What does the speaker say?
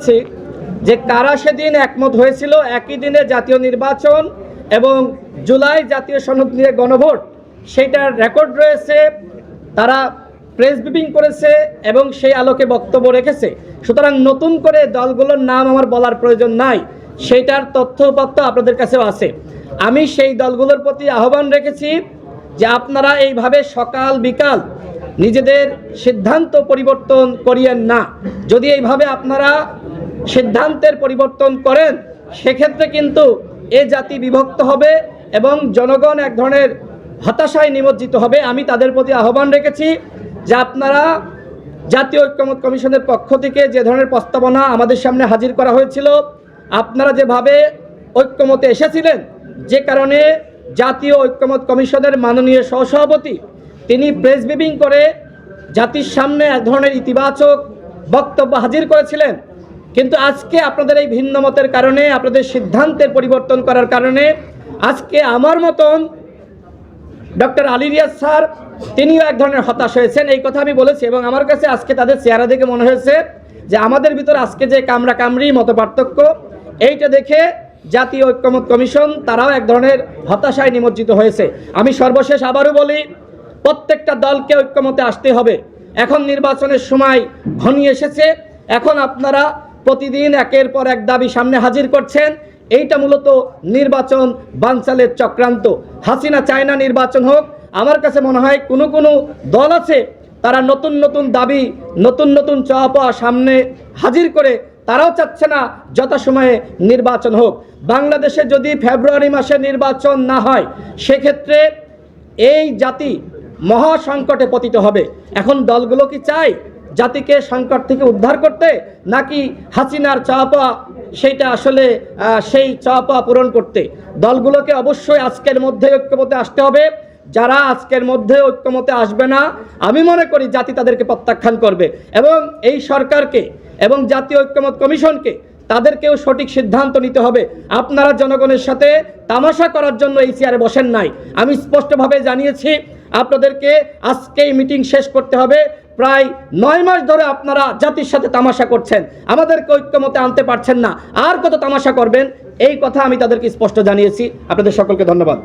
বলেছি যে কারা সেদিন একমত হয়েছিল, একই দিনে জাতীয় নির্বাচন এবং জুলাই জাতীয় সনদ নিয়ে গণভোট, সেইটার রেকর্ড রয়েছে, তারা প্রেস ব্রিফিং করেছে এবং সেই আলোকে বক্তব্য রেখেছে। সুতরাং নতুন করে দলগুলোর নাম আমার বলার প্রয়োজন নাই, সেইটার তথ্যপত্র আপনাদের কাছেও আছে। আমি সেই দলগুলোর প্রতি আহ্বান রেখেছি যে আপনারা এইভাবে সকাল বিকাল নিজেদের সিদ্ধান্ত পরিবর্তন করিয়েন না। যদি এইভাবে আপনারা সিদ্ধান্তের পরিবর্তন করেন, সেক্ষেত্রে কিন্তু এ জাতি বিভক্ত হবে এবং জনগণ এক ধরনের হতাশায় নিমজ্জিত হবে। আমি তাদের প্রতি আহ্বান রেখেছি যে আপনারা জাতীয় ঐক্যমত কমিশনের পক্ষ থেকে যে ধরনের প্রস্তাবনা আমাদের সামনে হাজির করা হয়েছিল, আপনারা যেভাবে ঐক্যমতে এসেছিলেন, যে কারণে জাতীয় ঐক্যমত কমিশনের মাননীয় সহসভাপতি তিনি প্রেস ব্রিফিং করে জাতির সামনে এক ধরনের ইতিবাচক বক্তব্য হাজির করেছিলেন। কিন্তু আজকে আপনাদের এই ভিন্ন মতের কারণে, আপনাদের সিদ্ধান্তের পরিবর্তন করার কারণে, আজকে আমার মতন ডক্টর আলী রিয়াজ স্যার, তিনিও এক ধরনের হতাশ হয়েছেন। এই কথা আমি বলেছি এবং আমার কাছে আজকে তাদের চেহারা দেখে মনে হয়েছে যে আমাদের ভিতর আজকে যে কামরা কামড়ি মত পার্থক্য এইটা দেখে জাতীয় ঐক্যমত কমিশন তারাও এক ধরনের হতাশায় নিমজ্জিত হয়েছে। আমি সর্বশেষ আবারও বলি, প্রত্যেকটা দলকে ঐক্যমতে আসতে হবে। এখন নির্বাচনের সময় ঘনিয়ে এসেছে। এখন আপনারা প্রতিদিন একের পর এক দাবি সামনে হাজির করছেন। এইটা মূলত নির্বাচন বানচালের চক্রান্ত। হাসিনা চায় না নির্বাচন হোক, আমার কাছে মনে হয় কোনো কোনো দল আছে, তারা নতুন নতুন দাবি, নতুন নতুন চাওয়া পাওয়া সামনে হাজির করে, তারাও চাচ্ছে না যথাসময়ে নির্বাচন হোক। বাংলাদেশে যদি ফেব্রুয়ারি মাসে নির্বাচন না হয়, সেক্ষেত্রে এই জাতি মহা সংকটে পতিত হবে। এখন দলগুলো কি চায়? জাতিকে সংকট থেকে উদ্ধার করতে নাকি হাসিনার চাপা সেইটা আসলে সেই চাপা পূরণ করতে? দলগুলোকে অবশ্যই আজকের মধ্যে ঐক্যমতে আসতে হবে। যারা আজকের মধ্যে ঐক্যমতে আসবে না, আমি মনে করি জাতি তাদেরকে প্রত্যাখ্যান করবে। এবং এই সরকারকে এবং জাতীয় ঐক্যমত কমিশনকে তাদেরকেও সঠিক সিদ্ধান্ত নিতে হবে। আপনারা জনগণের সাথে তামাশা করার জন্য এই চেয়ারে বসেন নাই। আমি স্পষ্টভাবে জানিয়েছি, আপনাদেরকে আজকেই মিটিং শেষ করতে হবে। প্রায় নয় মাস ধরে আপনারা জাতির সাথে তামাশা করছেন। আমাদেরকে ঐক্যমতে আনতে পারছেন না। আর কত তামাশা করবেন, এই কথা আমি তাদেরকে স্পষ্ট জানিয়েছি। আপনাদের সকলকে ধন্যবাদ।